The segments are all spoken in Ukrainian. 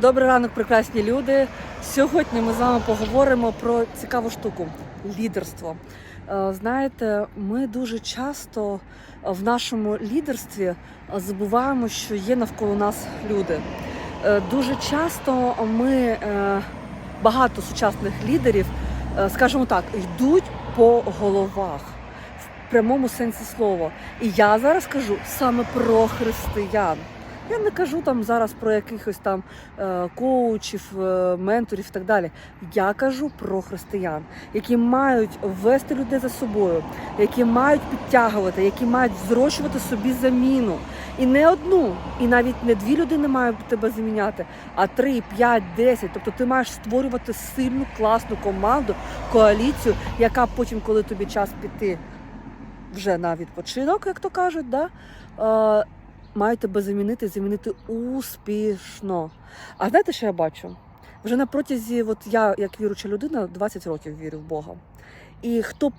Добрий ранок, прекрасні люди. Сьогодні ми з вами поговоримо про цікаву штуку лідерство. Е, Знаєте, ми дуже часто в нашому лідерстві забуваємо, що є навколо нас люди. Е, Дуже часто ми, е, багато сучасних лідерів, скажімо так, йдуть по головах в прямому сенсі слова. І я зараз кажу саме про християн. Я не кажу там зараз про якихось там е, коучів, е, менторів і так далі. Я кажу про християн, які мають вести людей за собою, які мають підтягувати, які мають зрощувати собі заміну. І не одну, і навіть не дві людини мають тебе заміняти, а три, п'ять, десять. Тобто ти маєш створювати сильну, класну команду, коаліцію, яка потім, коли тобі час піти вже на відпочинок, як то кажуть, да, е, мають тебе замінити, замінити успішно. А знаєте, що я бачу? Вже на протязі, от я, як віруча людина, 20 років вірю в Бога. І хто б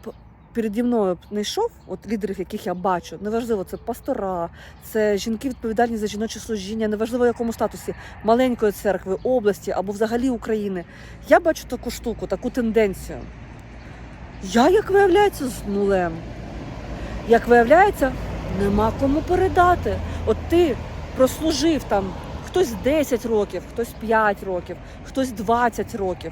переді мною не йшов, от лідерів, яких я бачу, неважливо, це пастора, це жінки відповідальні за жіноче служіння, неважливо в якому статусі маленької церкви, області або взагалі України. Я бачу таку штуку, таку тенденцію. Я, як виявляється, з нулем. Як виявляється, нема кому передати. От ти прослужив там хтось 10 років, хтось 5 років, хтось 20 років,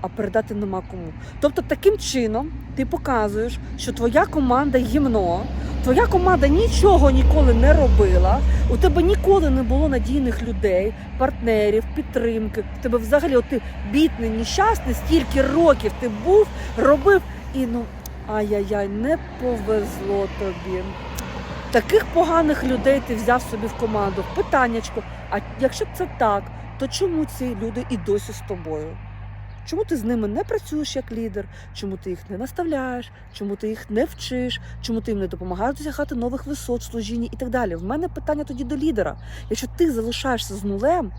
а передати нема кому. Тобто таким чином ти показуєш, що твоя команда гімно, твоя команда нічого ніколи не робила, у тебе ніколи не було надійних людей, партнерів, підтримки. В тебе взагалі от ти бідний, нещасний, стільки років ти був, робив і ну. Ай-яй-яй, не повезло тобі. Таких поганих людей ти взяв собі в команду. Питаннячко, а якщо б це так, то чому ці люди і досі з тобою? Чому ти з ними не працюєш як лідер? Чому ти їх не наставляєш? Чому ти їх не вчиш? Чому ти їм не допомагаєш досягати нових висот в служінні і так далі? В мене питання тоді до лідера. Якщо ти залишаєшся з нулем,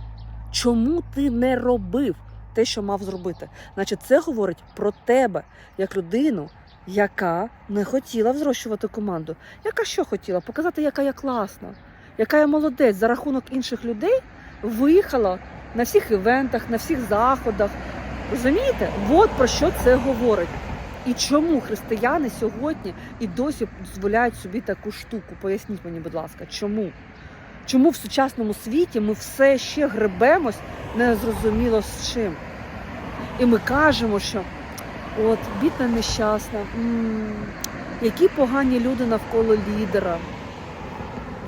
чому ти не робив те, що мав зробити? Значить, це говорить про тебе як людину, яка не хотіла взрощувати команду. Яка що хотіла? Показати, яка я класна, яка я молодець за рахунок інших людей виїхала на всіх івентах, на всіх заходах. Розумієте? От про що це говорить. І чому християни сьогодні і досі дозволяють собі таку штуку? Поясніть мені, будь ласка, чому? Чому в сучасному світі ми все ще гребемось незрозуміло з чим? І ми кажемо, що От, бідна нещасна. м які погані люди навколо лідера.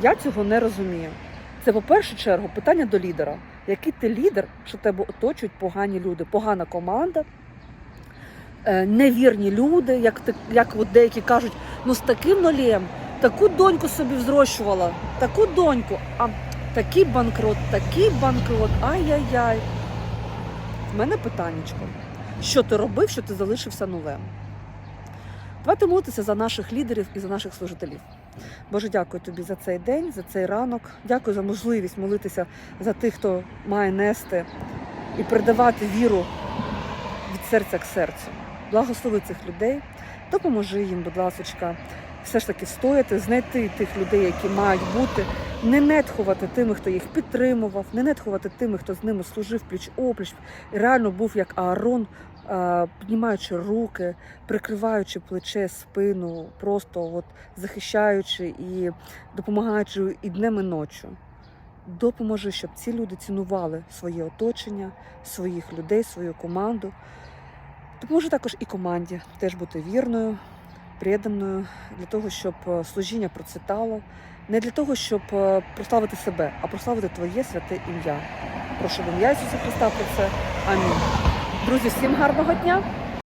Я цього не розумію. Це, по першу чергу, питання до лідера. Який ти лідер, що тебе оточують погані люди, погана команда, е, невірні люди, як, ти- як от деякі кажуть, ну з таким нолем, таку доньку собі взрощувала, таку доньку, а такий банкрот, такий банкрот, ай-яй-яй. В мене питаннячко що ти робив, що ти залишився нулем. Давайте молитися за наших лідерів і за наших служителів. Боже, дякую тобі за цей день, за цей ранок. Дякую за можливість молитися за тих, хто має нести і передавати віру від серця к серцю. Благослови цих людей, допоможи їм, будь ласка, все ж таки стояти, знайти тих людей, які мають бути, не нетхувати тими, хто їх підтримував, не нетхувати тими, хто з ними служив пліч опліч, реально був як Аарон, піднімаючи руки, прикриваючи плече, спину, просто от захищаючи і допомагаючи і днем, і ночі. Допоможи, щоб ці люди цінували своє оточення, своїх людей, свою команду. Допоможи також і команді теж бути вірною, преданою для того, щоб е, служіння процвітало, не для того, щоб е, прославити себе, а прославити Твоє святе ім'я. Прошу в ім'я Ісуса Христа про це. Амінь. Друзі, всім гарного дня!